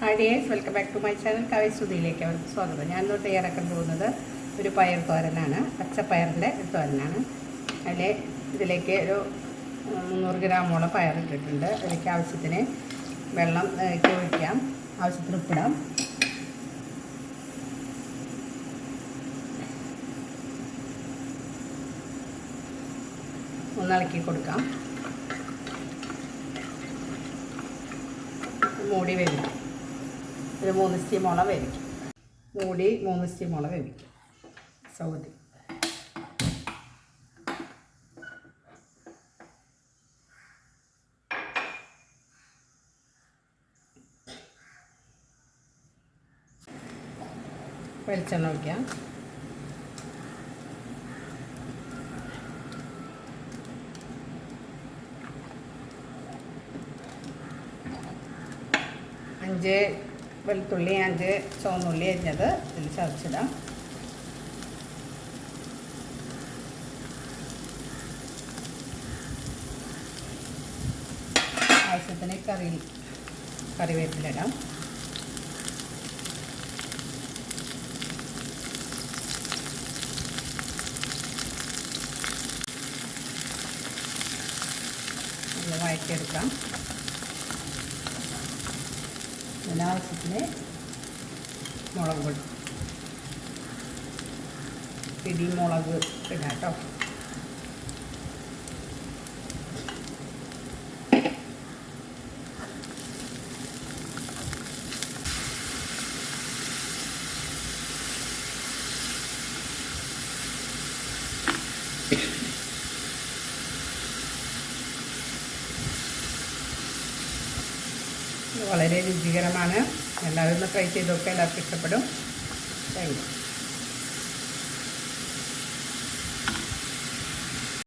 Hi dears welcome back to my channel കവി സ്തുതിയിലേക്ക് അവർക്ക് സ്വാഗതം. ഞാൻ ഇന്ന് തയ്യാറാക്കാൻ പോകുന്നത് ഒരു പയർ തോരനാണ്. പച്ചപ്പയറിന്റെ ഒരു തോരനാണ്. അതിൽ ഇതിലേക്ക് ഒരു മുന്നൂറ് ഗ്രാമോളം പയർ ഇട്ടിട്ടുണ്ട്. അതിലേക്ക് ആവശ്യത്തിന് വെള്ളം ഒഴിക്കാം. ആവശ്യത്തിന് ഉപ്പിടാം. ഒന്നിളക്കി കൊടുക്കാം. മൂടി വേവിക്കും ഒരു മൂന്ന് സ്റ്റീമോളം വേവിക്കും. മൂടി മൂന്ന് സ്റ്റീമോളം വേവിക്കും. സൗദി വെളിച്ചെണ്ണ ഒഴിക്കാം അഞ്ച് വെളുത്തുള്ളി അഞ്ച് ചുവന്നുള്ളി അരിഞ്ഞത് ഇതിൽ ചതച്ചിടാം. ആവശ്യത്തിന് കറി കറിവേപ്പിലിടാം വഴറ്റിയെടുക്കാം. ഇതിനാവശ്യത്തിന് മുളക് പൊടി പിടി മുളക് ഇടാം കേട്ടോ വളരെ രുചികരമാണ്. എല്ലാവരും ട്രൈ ചെയ്തൊക്കെ എല്ലാവർക്കും ഇഷ്ടപ്പെടും. Thank you